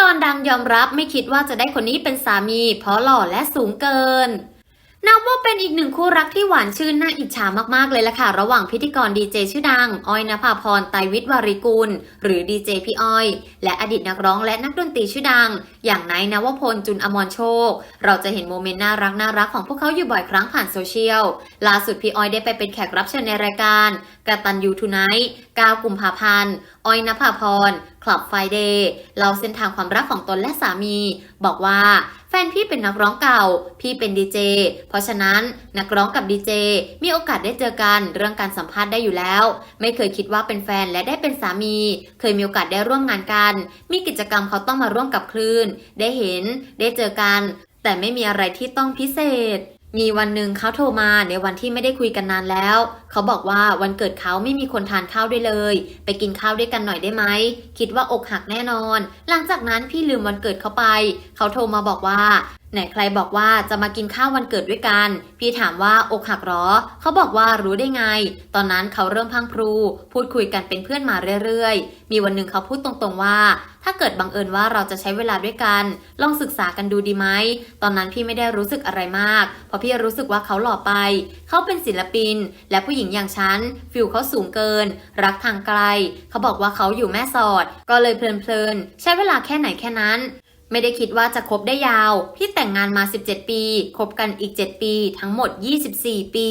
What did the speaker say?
กรดังยอมรับไม่คิดว่าจะได้คนนี้เป็นสามี เพราะหล่อและสูงเกินนับว่าเป็นอีกหนึ่งคู่รักที่หวานชื่นน่าอิจฉามากๆเลยล่ะค่ะ ระหว่างพิธีกรดีเจชื่อดัง อ้อยนภาพรไตรวิทย์วาริกุล หรือดีเจพี่อ้อย และอดีตนักร้องและนักดนตรีชื่อดัง อย่างนท์นวพลจุนอมรโชค เราจะเห็นโมเมนต์น่ารักน่ารักของพวกเขาอยู่บ่อยครั้งผ่านโซเชียล ล่าสุดพี่อ้อยได้ไปเป็นแขกรับเชิญในรายการกาตันยูทูไนท์9กุมภาพันธ์อ้อยนภาพร คลับไฟเดย์เล่าเส้นทางความรักของตนและสามี บอกว่าแฟนพี่เป็นนักร้องเก่า พี่เป็นดีเจ เพราะฉะนั้นนักร้องกับดีเจมีโอกาสได้เจอกันเรื่องการสัมภาษณ์ได้อยู่แล้ว ไม่เคยคิดว่าเป็นแฟนและได้เป็นสามี เคยมีโอกาสได้ร่วมงานกัน มีกิจกรรมเขาต้องมาร่วมกับคลื่น ได้เห็น ได้เจอกัน แต่ไม่มีอะไรที่ต้องพิเศษ มีวันหนึ่งเขาโทรมาในวันที่ไม่ได้คุยกันนานแล้ว เขาบอกว่าวันเกิดเขาไม่มีคนทานข้าวด้วยเลย ไปกินข้าวด้วยกันหน่อยได้ไหม คิดว่าอกหักแน่นอน หลังจากนั้นพี่ลืมวันเกิดเขาไป เขาโทรมาบอกว่า ไหนใครบอกว่าจะมากินข้าววันเกิดด้วยกัน พี่ถามว่าอกหักหรอ เขาบอกว่ารู้ได้ไง ตอนนั้นเขาเริ่มพังพรูพูดคุยกันเป็นเพื่อนมาเรื่อยๆ มีวันหนึ่งเขาพูดตรงๆว่า ถ้าเกิดบังเอิญว่าเราจะใช้เวลาด้วยกัน ลองศึกษากันดูดีไหมตอนนั้นพี่ไม่ได้รู้สึกอะไรมาก เพราะพี่รู้สึกว่าเขาหล่อไป เขาเป็นศิลปิน และผู้หญิงอย่างฉันฟิลเขาสูงเกิน รักทางไกล เขาบอกว่าเขาอยู่แม่สอด ก็เลยเพลินๆใช้เวลาแค่ไหนแค่นั้น ไม่ได้คิดว่าจะคบได้ยาว พี่แต่งงานมา 17 ปี คบกันอีก 7 ปี ทั้งหมด 24 ปี